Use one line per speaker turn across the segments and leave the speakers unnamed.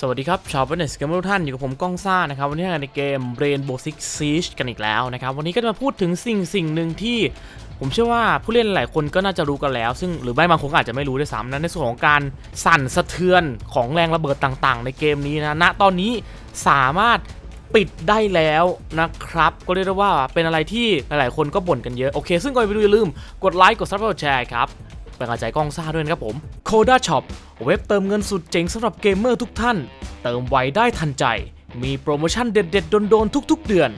สวัสดีครับ ชาวเบนเนสเกมทุกท่าน อยู่กับผมก้องซ่านะครับ วันนี้ในเกม Rainbow Six Siege กันอีกแล้วนะครับ วันนี้ก็จะมาพูดถึงสิ่งสิ่งหนึ่งที่ ผมเชื่อว่าผู้เล่นหลายคนก็น่าจะรู้กันแล้ว ซึ่งหรือไม่บางคนอาจจะไม่รู้ด้วยซ้ำนะในส่วนของการสั่นสะเทือนของแรงระเบิดต่างๆ ในเกมนี้นะณตอนนี้สามารถปิดได้แล้วนะครับ ก็เรียกได้ว่าเป็นอะไรที่หลายๆ คนก็บ่นกันเยอะ โอเค ซึ่งก่อนไปดูอย่าลืมกดไลค์กดซับกดแชร์ครับ เป็นกำลังใจกล้องซ่าด้วยนะครับผม Coda Shop เว็บเติมเงินสุดเจ๋งสำหรับเกมเมอร์ทุกท่าน เติมไวได้ทันใจ มีโปรโมชั่นเด็ดๆโดนๆทุก ๆ เดือน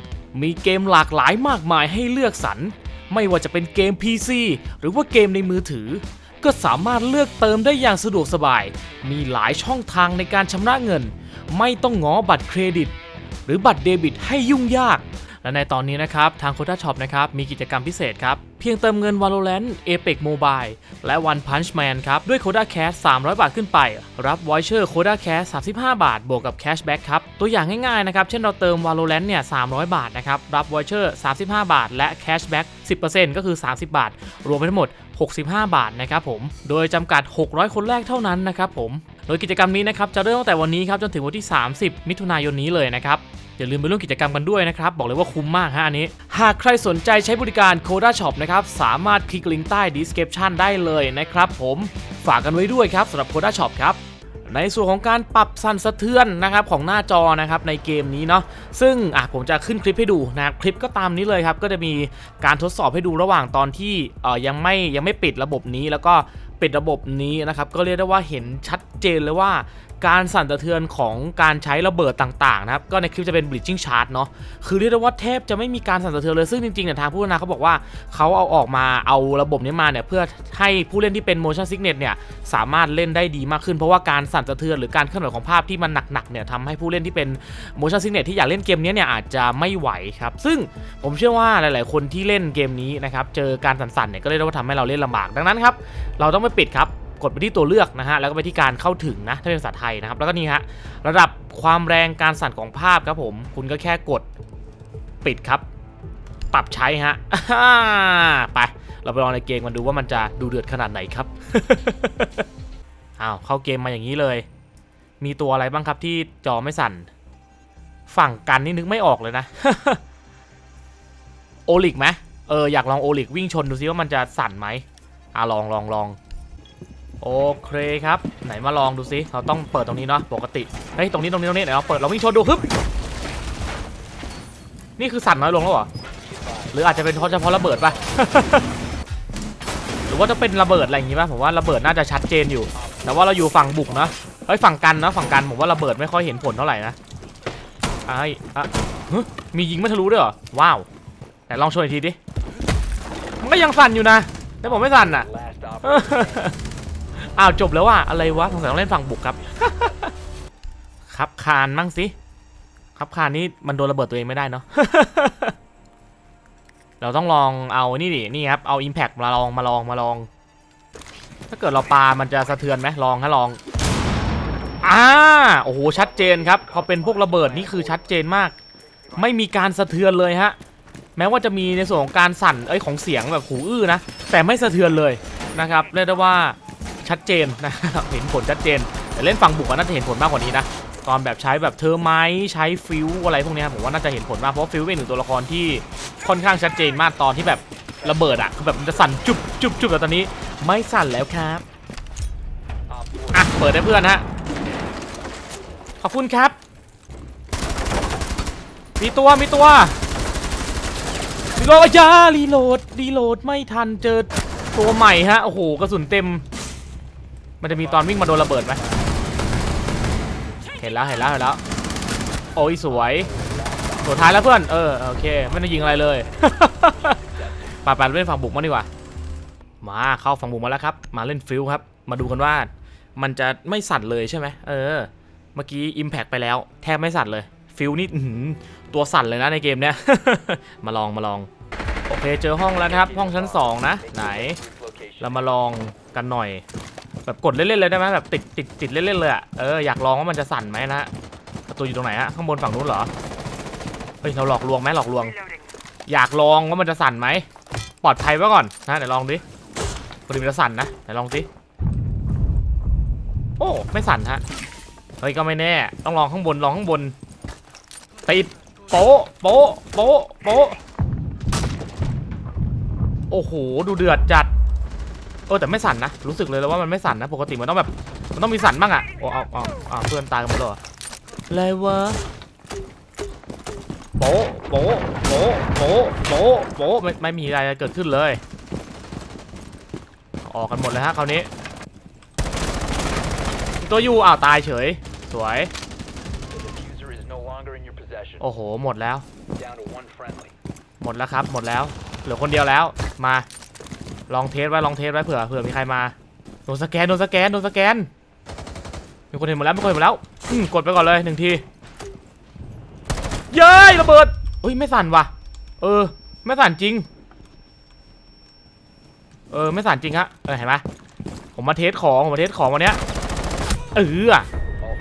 มีเกมหลากหลายมากมายให้เลือกสรรไม่ว่าจะเป็นเกม PC หรือว่าเกมในมือถือ ก็สามารถเลือกเติมได้อย่างสะดวกสบาย มีหลายช่องทางในการชำระเงิน ไม่ต้องง้อบัตรเครดิต หรือบัตรเดบิตให้ยุ่งยาก และในตอนนี้นะครับ ทาง Coda Shop นะครับ มีกิจกรรมพิเศษครับ เพียงเติมเงิน Valorant Apex Mobile และ One Punch Man ครับ ด้วย Coda Cash 300 บาทขึ้นไป รับ Voucher Coda Cash 35 บาท บวกกับ Cashback ครับ ตัวอย่างง่ายๆนะครับ เช่นเราเติม Valorant เนี่ย 300 บาทนะครับ รับ Voucher 35 บาท และ Cashback 10%ก็คือ 30 บาท รวมไปทั้งหมด 65 บาทนะครับผม โดยจำกัด 600 คนแรกเท่านั้นนะครับผม โดยกิจกรรมนี้นะครับจะเริ่มตั้งแต่วันนี้ครับจนถึงวันที่ 30 มิถุนายนนี้เลยนะครับ อย่าลืมไปร่วมกิจกรรมกันด้วยนะครับ บอกเลยว่าคุ้มมากฮะอันนี้ หากใครสนใจใช้บริการ Coda Shop นะครับ สามารถคลิกลิงก์ใต้ description ได้เลยนะครับผมฝากกันไว้ด้วยครับสำหรับ Coda Shop ครับในส่วนของการปรับสั่นสะเทือนนะครับของหน้าจอนะครับในเกมนี้เนาะซึ่งอะผมจะขึ้นคลิปให้ดูนะครับคลิปก็ตามนี้เลยครับก็จะมีการทดสอบให้ดูระหว่างตอนที่เอ่อยังไม่ยังไม่ปิดระบบนี้แล้วก็ปิดระบบนี้นะครับก็เรียกได้ว่าเห็นชัดเจนเลยว่า การสั่นสะเทือนของการใช้ระเบิดต่างๆนะครับ ก็ในคลิปจะเป็น bleaching chart เนาะ คือเรียกได้ว่าแทบจะไม่มีการสั่นสะเทือนเลย ซึ่งจริงๆเนี่ยทางผู้พัฒนาเขาบอกว่าเขาเอาออกมาเอาระบบนี้มาเนี่ยเพื่อให้ผู้เล่นที่เป็น motion sickness เนี่ยสามารถเล่นได้ดีมากขึ้นเพราะว่าการสั่นสะเทือนหรือการเคลื่อนไหวของภาพที่มันหนักๆเนี่ยทำให้ผู้เล่นที่เป็น motion sickness ที่อยากเล่นเกมนี้เนี่ยอาจจะไม่ไหวครับ ซึ่งผมเชื่อว่าหลาย ๆ คนที่เล่นเกมนี้นะครับเจอการสั่นๆเนี่ยก็เรียกได้ว่าทำให้เราเล่นลำบากดังนั้นครับเราต้องไม่ปิดครับ กดไปที่ตัวเลือกนะฮะแล้วก็ไปที่การเข้าถึงนะถ้าเป็นภาษาไทยนะครับ แล้วก็นี่ฮะระดับความแรงการสั่นของภาพครับผมคุณก็แค่กดปิดครับ ปรับใช้ฮะไปเราไปลองในเกมกันดูว่ามันจะดูเดือดขนาดไหนครับอ้าวเข้าเกมมาอย่างนี้เลย มีตัวอะไรบ้างครับที่จอไม่สั่น ฝั่งกันนี่นึกไม่ออกเลยนะโอลิกไหมเอออยากลองโอลิกวิ่งชนดูซิว่ามันจะสั่นไหมอะลองลองลอง โอเคครับไหนมาลองดูซิเราต้องเปิดตรงนี้เนาะปกติเฮ้ยตรงนี้ตรงนี้ตรงนี้ไหนเราเปิดเราวิ่งชนดูฮึบนี่คือสั่นน้อยลงแล้วเหรอหรืออาจจะเป็นเพราะเฉพาะระเบิดปะหรือว่าจะเป็นระเบิดอะไรอย่างงี้ปะผมว่าระเบิดน่าจะชัดเจนอยู่ แต่ว่าเราอยู่ฝั่งบุกนะเฮ้ยฝั่งกันนะฝั่งกันผมว่าระเบิดไม่ค่อยเห็นผลเท่าไหร่นะไอ้อะมียิงไม่ทะลุด้วยเหรอว้าวไหนลองชนอีกทีดิมันก็ยังสั่นอยู่นะแต่ผมไม่สั่นอะ อ้าวจบแล้วว่ะอะไรวะสงสัยต้องเล่นฝั่งบุกครับ ครับคานมั่งสิครับคานนี่มันโดนระเบิดตัวเองไม่ได้เนาะเราต้องลองเอานี่ดินี่ครับเอา Impact มาลองมาลองมาลอง ถ้าเกิดเราปามันจะสะเทือนไหมลองฮะลองอ่าโอ้โหชัดเจนครับพอเป็นพวกระเบิดนี่คือชัดเจนมาก ไม่มีการสะเทือนเลยฮะแม้ว่าจะมีในส่วนของการสั่นเอ้ยของเสียงแบบหูอื้อนะแต่ไม่สะเทือนเลยนะครับเรียกได้ว่า ชัดเจนนะเห็นผลชัดเจน แต่เล่นฝั่งบุกอะน่าจะเห็นผลมากกว่านี้นะตอนแบบใช้แบบเทอร์ไมท์ใช้ฟิวอะไรพวกนี้ผมว่าน่าจะเห็นผลมากเพราะฟิวเป็นหนึ่งตัวละครที่ค่อนข้างชัดเจนมากตอนที่แบบระเบิดอะคือแบบมันจะสั่นจุบจุบจุบแต่ตอนนี้ไม่สั่นแล้วครับอะเปิดให้เพื่อนฮะขอบคุณครับ มีตัวมีตัวรีโหลดยารีโหลดรีโหลดไม่ทันเจอตัวใหม่ฮะโอ้โหกระสุนเต็ม มันจะมีตอนวิ่งมาโดนระเบิดไหมเห็นแล้วเห็นแล้วเห็นแล้ว โอ้ยสวยสุดท้ายแล้วเพื่อน เออโอเคไม่ได้ยิงอะไรเลยป่าปาเล่นฝั่งบุกมาดีกว่า มาเข้าฝั่งบุกมาแล้วครับ มาเล่นฟิลครับ มาดูกันว่า มันจะไม่สั่นเลยใช่ไหมเออ เมื่อกี้ Impact ไปแล้ว แทบไม่สั่นเลย ฟิลนี่ตัวสั่นเลยนะในเกมเนี้ย มาลองมาลอง โอเคเจอห้องแล้วครับ ห้องชั้น 2 นะ ไหน เรามาลองกันหน่อย แบบกดเล่นๆเลยได้ไหมแบบติดติดติดเล่นๆเลยอะเอออยากลองว่ามันจะสั่นไหมนะประตูอยู่ตรงไหนฮะข้างบนฝั่งนู้นเหรอเฮ้ยเราหลอกลวงไหมหลอกลวง อยากลองว่ามันจะสั่นไหมปลอดภัยไว้ก่อนนะเดี๋ยวลองดิพอดีมันจะสั่นนะไหนลองสิโอ้ไม่สั่นฮะเฮ้ยก็ไม่แน่ ต้องลองข้างบนลองข้างบนติดโป๊ะโป๊ะโป๊ะโป๊ะโอ้โหดูเดือดจัด เออแต่ไม่สั่นนะ รู้สึกเลยแล้วว่ามันไม่สั่นนะ ปกติมันต้องแบบ มันต้องมีสั่นบ้างอะโอ้เอาเอาเอาเพื่อนตายกันหมดเลยเหรออะไรวะโป๊ะโป๊ะโป๊ะโป๊ะโป๊ะโป๊ะไม่ไม่มีอะไรเกิดขึ้นเลย ออกกันหมดเลยฮะคราวนี้ ตัวยูอ้าวตายเฉย สวย
The diffuser is no longer in your possession.
โอ้โห หมดแล้ว
Down to one friendly.
หมดแล้วครับ หมดแล้ว เหลือคนเดียวแล้ว มา ลองเทสไว้ลองเทสไว้เผื่อเผื่อมีใครมาโดนสแกนโดนสแกนโดนสแกนมีคนเห็นหมดแล้วมีคนเห็นหมดแล้วกดไปก่อนเลยหนึ่งทีเย้ยระเบิดอุ้ยไม่สั่นว่ะ เออ ไม่สั่นจริง เออไม่สั่นจริงฮะเออเห็นไหมผมมาเทสของผมมาเทสของวันเนี้ยเออ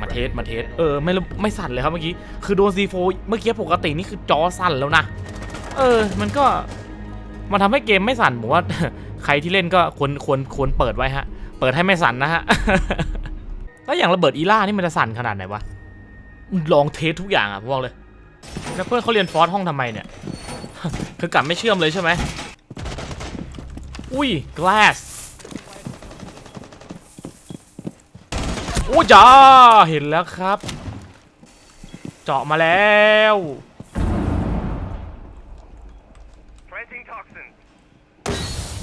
มาเทสมาเทสเออไม่ระไม่สั่นเลยครับเมื่อกี้คือโดน C4 เมื่อกี้ปกตินี่คือจอสั่นแล้วนะเออ มันก็ มันทำให้เกมไม่สั่นผมว่าใครที่เล่นก็ควรควรควรเปิดไว้ฮะ เปิดให้ไม่สั่นนะฮะแล้วอย่างระเบิดอีล่านี่มันจะสั่นขนาดไหนวะลองเทสทุกอย่างอะผมบอกเลยแล้วเพื่อนเขาเรียนฟอสห้องทำไมเนี่ยคือกลับไม่เชื่อมเลยใช่ไหมอุ้ย glass โอ้จ้าเห็นแล้วครับ เจาะมาแล้ว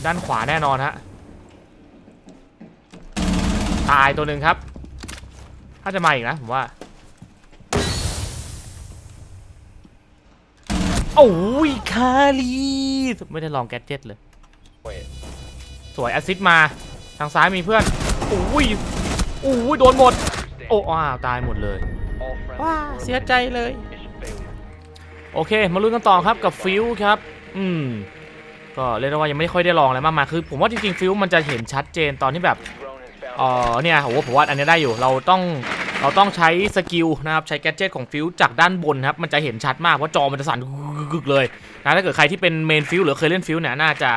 ด้านขวาแน่นอนฮะ ตายตัวหนึ่งครับ ถ้าจะมาอีกนะผมว่า โอ้ยคาลีไม่ได้ลองแกดเจ็ตเลย สวยแอซิดมา ทางซ้ายมีเพื่อน โอ้ยโอ้ยโดนหมด โอ้อ้าวตายหมดเลย ว้าเสียใจเลย โอเค มาลุ้นกันต่อครับกับฟิวครับ อืม ก็เรียกได้ว่ายังไม่ค่อยได้ลองอะไรมากมายคือ ผมว่าจริงๆฟิวมันจะเห็นชัดเจนตอนที่แบบ
Drone has found
เออเนี่ยโอ้โหผมว่าอันนี้ได้อยู่เราต้องเราต้องใช้สกิลนะครับใช้แกดเจิตของฟิวจากด้านบนครับมันจะเห็นชัดมากเพราะจอมันจะสั่นกึกเลยนะถ้าเกิดใครที่เป็นเมนฟิวหรือเคยเล่นฟิวเนี่ยน่าจะ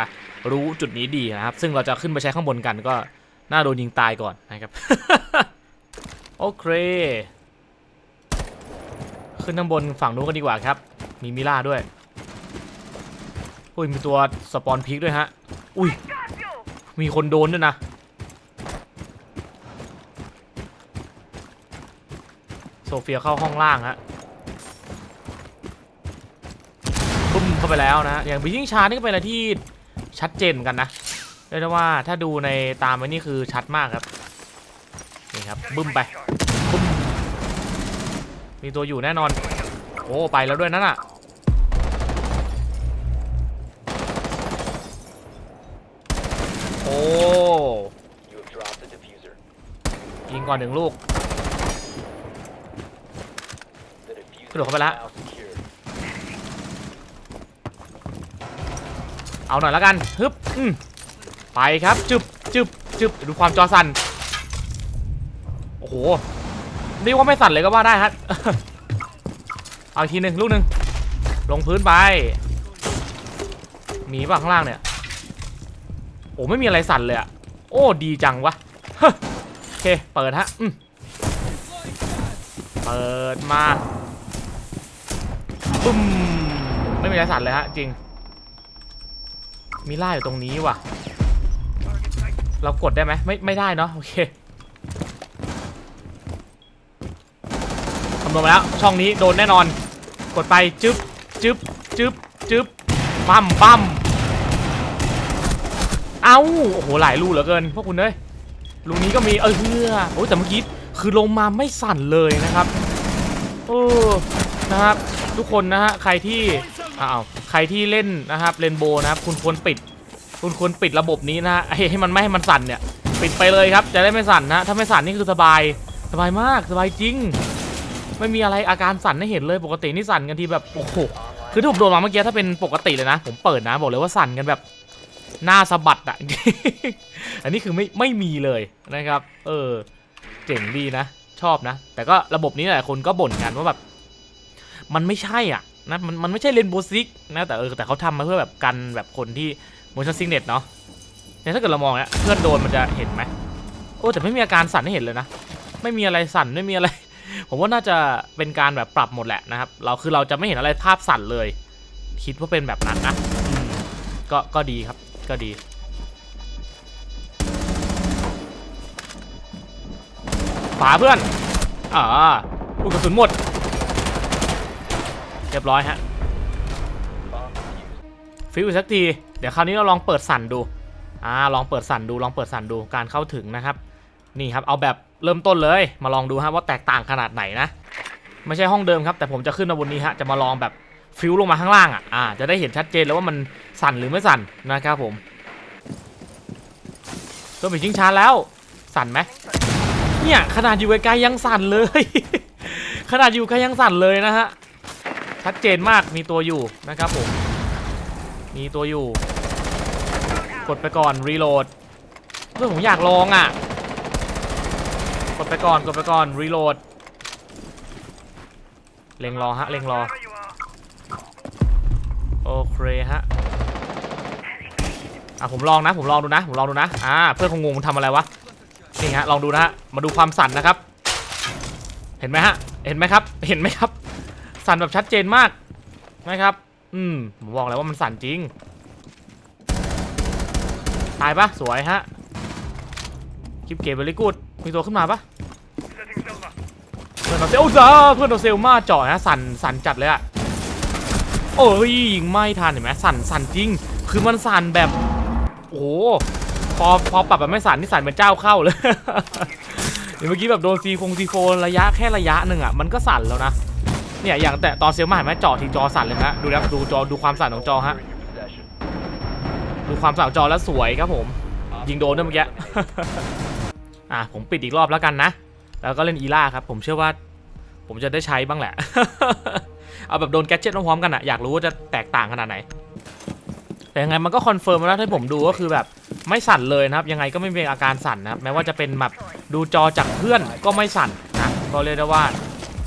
รู้จุดนี้ดีนะครับ ซึ่งเราจะขึ้นไปใช้ข้างบนกันก็น่าโดนยิงตายก่อนนะครับโอเคขึ้นข้างบนฝั่งนู้นกันดีกว่าครับ มีมิล่าด้วย อุ้ยมีตัวสปอนพีคด้วยฮะ อุ้ย มีคนโดนด้วยนะ โซเฟียเข้าห้องล่างฮะปุ้มเข้าไปแล้วนะ อย่างบิชิงชานี่ก็เป็นอะไรที่ชัดเจนเหมือนกันนะเรียกได้ว่าถ้าดูในตามไว้นี่คือชัดมากครับ นี่ครับบึ้มไปบึ้มมีตัวอยู่แน่นอน โอ้ ไปแล้วด้วยนั่นอะ โอ้
You have dropped the diffuser.
ยิงก่อนหนึ่งลูก
The diffuser
Cái đồ
is
không phải lá.
now secured.
เอาหน่อยละกันฮึบอืมไปครับจึบจึบจึบดูความจอสั่นโอ้โหเรียกว่าไม่สั่นเลยก็ว่าได้ฮะ เอาอีกทีหนึ่งลูกหนึ่งลงพื้นไปมีป่ะข้างล่างเนี่ย โอ้ไม่มีอะไรสั่นเลยอะโอ้ดีจังวะโอเคเปิดฮะอืมเปิดมาปุ้มไม่มีอะไรสั่นเลยฮะจริง มีล่าอยู่ตรงนี้ว่ะ เรากดได้ไหมไม่ไม่ได้เนาะโอเคคำนวณมาแล้วช่องนี้โดนแน่นอน กดไปจึ๊บจึ๊บจึ๊บจึ๊บปั๊มปั๊ม เอ้าโอ้โหหลายรูเหลือเกินพวกคุณเอ้ยรูนี้ก็มีเออเพื่อโอ้ยแต่เมื่อกี้คือลงมาไม่สั่นเลยนะครับโอ้นะครับทุกคนนะฮะใครที่อ้าวใครที่เล่นนะครับเรนโบนะครับคุณควรปิด คุณควรปิดระบบนี้นะฮะให้ให้มันไม่ให้มันสั่นเนี่ยปิดไปเลยครับจะได้ไม่สั่นนะถ้าไม่สั่นนี่คือสบายสบายมากสบายจริง ไม่มีอะไรอาการสั่นให้เห็นเลยปกตินี่สั่นกันทีแบบโอ้โหคือถ้าผมโดนมาเมื่อกี้ถ้าเป็นปกติเลยนะ ผมเปิดนะบอกเลยว่าสั่นกันแบบ หน้าสะบัดอะอันนี้คือไม่ไม่มีเลยนะครับ เออ เจ๋งดีนะ ชอบนะ แต่ก็ระบบนี้หลายคนก็บ่นกันว่าแบบ มันไม่ใช่อะนะมันมันไม่ใช่เลนโบซิกนะแต่เออแต่เขาทำมาเพื่อแบบกันแบบคนที่ motion sickness เนาะเนี่ยถ้าเกิดเรามองเนี่ยเพื่อนโดนมันจะเห็นไหมโอ้แต่ไม่มีอาการสั่นให้เห็นเลยนะ ไม่มีอะไรสั่นไม่มีอะไร ผมว่าน่าจะเป็นการแบบปรับหมดแหละนะครับ เราคือเราจะไม่เห็นอะไรภาพสั่นเลย คิดว่าเป็นแบบนั้นนะก็ก็ดีครับ ก็ดี ฝาเพื่อน อ่าลูกระสุนหมด เรียบร้อยฮะ ฟิวอีกสักที เดี๋ยวคราวนี้เราลองเปิดสั่นดู อ่า ลองเปิดสั่นดู ลองเปิดสั่นดู การเข้าถึงนะครับ นี่ครับ เอาแบบเริ่มต้นเลย มาลองดูฮะว่าแตกต่างขนาดไหนนะ ไม่ใช่ห้องเดิมครับ แต่ผมจะขึ้นมาบนนี้ฮะ จะมาลองแบบ ฟิวลงมาข้างล่างอะอ่าจะได้เห็นชัดเจนแล้วว่ามันสั่นหรือไม่สั่นนะครับผมตัวผีชิงช้าแล้ว สั่นไหมเนี่ยขนาดอยู่ไกลๆยังสั่นเลย ขนาดอยู่ไกลยังสั่นเลยนะฮะชัดเจนมากมีตัวอยู่นะครับผมมีตัวอยู่ กดไปก่อนรีโหลดเพื่อผมอยากลองอะ กดไปก่อนกดไปก่อนรีโหลดเล็งรอฮะเล็งรอ โอเคฮะอะผมลองนะผมลองดูนะผมลองดูนะอ่าเพื่อนคงงงมันทำอะไรวะนี่ฮะลองดูนะฮะมาดูความสั่นนะครับ เห็นไหมฮะเห็นไหมครับ เห็นไหมครับ สั่นแบบชัดเจนมากนะครับ อืมผมบอกแล้วว่ามันสั่นจริง ตายปะสวยฮะคลิปเกมเบลิกูดมีตัวขึ้นมาปะเพื่อนเราเซลจ้าเพื่อนเราเซลมาจ่อฮะสั่นสั่นจัดเลยอะ โอ้ยยิงไม่ทันเห็นไหมสั่นสั่นจริง คือมันสั่นแบบโอ้พอพอปรับแบบไม่สั่นนี่สั่นเป็นเจ้าเข้าเลยเดี๋ยวเมื่อกี้แบบโดนซีฟงซีโฟนระยะแค่ระยะหนึ่งอะมันก็สั่นแล้วนะเนี่ยอย่างแต่ตอนเซลมาเห็นไหมจอทีจอสั่นเลยนะดูนะดูจอดูความสั่นของจอฮะดูความสั่นจอแล้วสวยครับผม ยิงโดนด้วยเมื่อกี้อะผมปิดอีกรอบแล้วกันนะ แล้วก็เล่นอีล่าครับ ผมเชื่อว่า ผมจะได้ใช้บ้างแหละ เอาแบบโดนแกจ็ตพร้อมๆกันอะอยากรู้ว่าจะแตกต่างขนาดไหน แต่ยังไงมันก็คอนเฟิร์มแล้วที่ผมดูก็คือแบบไม่สั่นเลยนะครับยังไงก็ไม่มีอาการสั่นนะครับแม้ว่าจะเป็นแบบดูจอจากเพื่อนก็ไม่สั่นนะก็เรียกได้ว่า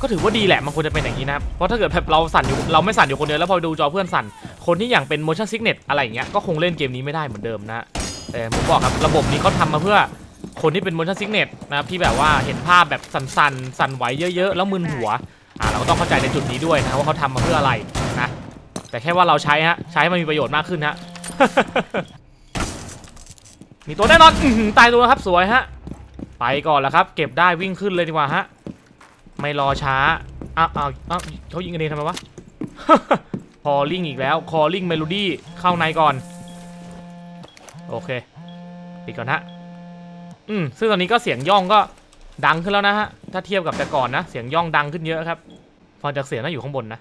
ก็ถือว่าดีแหละมันควรจะเป็นอย่างนี้นะครับเพราะถ้าเกิดแบบเราสั่นอยู่เราไม่สั่นอยู่คนเดียวแล้วพอดูจอเพื่อนสั่น คนที่อย่างเป็น motion sickness อะไรอย่างเงี้ยก็คงเล่นเกมนี้ไม่ได้เหมือนเดิมนะแต่ผมบอกครับระบบนี้เขาทำมาเพื่อคนที่เป็น motion sickness นะครับที่แบบว่าเห็นภาพแบบสั่นๆสั่นไหวเยอะๆ แล้วมึนหัว อ่าเราก็ต้องเข้าใจในจุดนี้ด้วยนะว่าเขาทำมาเพื่ออะไรนะแต่แค่ว่าเราใช้ฮะใช้ให้มันมีประโยชน์มากขึ้นฮะมีตัวแน่นอนตายตัวครับสวยฮะไปก่อนแล้วครับ เก็บได้วิ่งขึ้นเลยดีกว่าฮะไม่รอช้าอ้าวอ้าวอ้าวเขายิงกันเองทำไมวะคอลิงอีกแล้วคอลิงเมโลดี้เข้าในก่อน โอเคปิดก่อนฮะอืมซึ่งตอนนี้ก็เสียงย่องก็ดังขึ้นแล้วนะฮะ ถ้าเทียบกับแต่ก่อนนะ เสียงย่องดังขึ้นเยอะครับฟังจากเสียงน่าอยู่ข้างบนนะ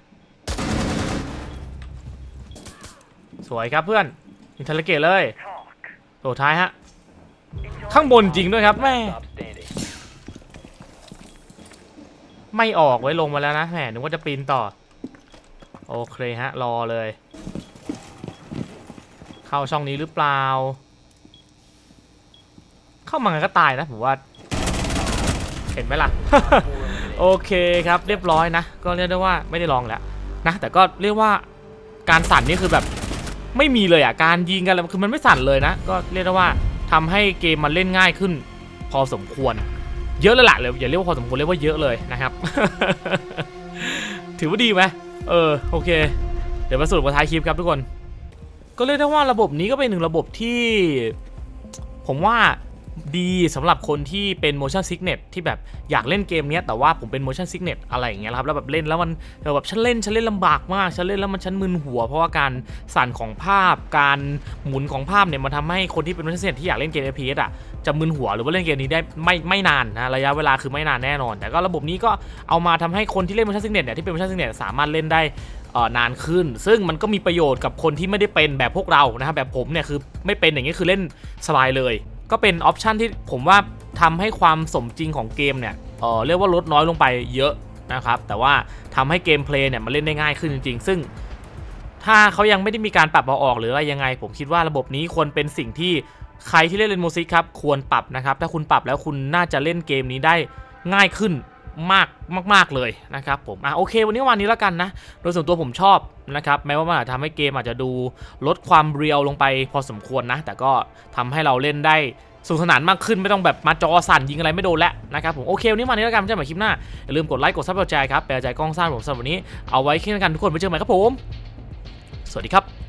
สวยครับเพื่อนอินเทลเกตเลยตัวท้ายฮะ ข้างบนจริงด้วยครับแม่ไม่ออกไว้ลงมาแล้วนะแหมนึกว่าจะปีนต่อ โอเคฮะ รอเลย เข้าช่องนี้หรือเปล่า เข้ามาไงก็ตายนะผมว่า เห็นไหมล่ะ โอเคครับเรียบร้อยนะ ก็เรียกได้ว่าไม่ได้ลองแล้วนะแต่ก็เรียกว่าการสั่นนี่คือแบบไม่มีเลยอะการยิงกันอะไรคือมันไม่สั่นเลยนะ ก็เรียกได้ว่าทำให้เกมมันเล่นง่ายขึ้น พอสมควร เยอะเลยล่ะเลยอย่าเรียกว่าพอสมควรเรียกว่าเยอะเลยนะครับ ถือว่าดีไหมเออโอเค เดี๋ยวมาสรุปกันท้ายคลิปครับทุกคน ก็เรียกได้ว่าระบบนี้ก็เป็นหนึ่งระบบที่ ผมว่า ดีสำหรับคนที่เป็น motion sickness ที่แบบอยากเล่นเกมเนี้ยแต่ว่าผมเป็น motion sickness อะไรอย่างเงี้ยครับแล้วแบบเล่นแล้วมันแบบฉันเล่นฉันเล่นลำบากมากฉันเล่นแล้วมันฉันมึนหัว เพราะว่าการสั่นของภาพ การหมุนของภาพเนี่ยมันทำให้คนที่เป็น motion sickness ที่อยากเล่นเกม FPS อะจะมึนหัวหรือว่าเล่นเกมนี้ได้ไม่ไม่นานนะระยะเวลาคือไม่นานแน่นอน แต่ก็ระบบนี้ก็เอามาทำให้คนที่เล่น motion sickness เนี่ยที่เป็น motion sickness สามารถเล่นได้นานขึ้น ซึ่งมันก็มีประโยชน์กับคนที่ไม่ได้เป็นแบบพวกเรานะครับแบบผมเนี่ยคือไม่เป็นอย่างนี้คือเล่นสบายเลย ก็เป็นออปชันที่ผมว่าทำให้ความสมจริงของเกมเนี่ยเออเรียกว่าลดน้อยลงไปเยอะนะครับ แต่ว่าทำให้เกมเพลย์เนี่ยมันเล่นได้ง่ายขึ้นจริง ๆ ซึ่งถ้าเขายังไม่ได้มีการปรับเอาออกหรืออะไรยังไง ผมคิดว่าระบบนี้ควรเป็นสิ่งที่ใครที่เล่นเรนโมซิกครับควรปรับนะครับ ถ้าคุณปรับแล้วคุณน่าจะเล่นเกมนี้ได้ง่ายขึ้น มากมาก ๆ เลยนะครับผมอะโอเค วันนี้วันนี้แล้วกันนะ โดยส่วนตัวผมชอบนะครับแม้ว่ามันอาจจะทำให้เกมอาจจะดูลดความเรียวลงไปพอสมควรนะ แต่ก็ทำให้เราเล่นได้สนุกสนานมากขึ้นไม่ต้องแบบมาจอสั่นยิงอะไรไม่โดนแล้วนะครับผมโอเควันนี้มานี้แล้วกันเจอกันใหม่คลิปหน้า อย่าลืมกดไลค์กดซับสไครต์ครับแปลใจกล้องซ่านผมสำหรับวันนี้เอาไว้แค่นี้แล้วกันทุกคนไปเจอกันใหม่ครับผม สวัสดีครับ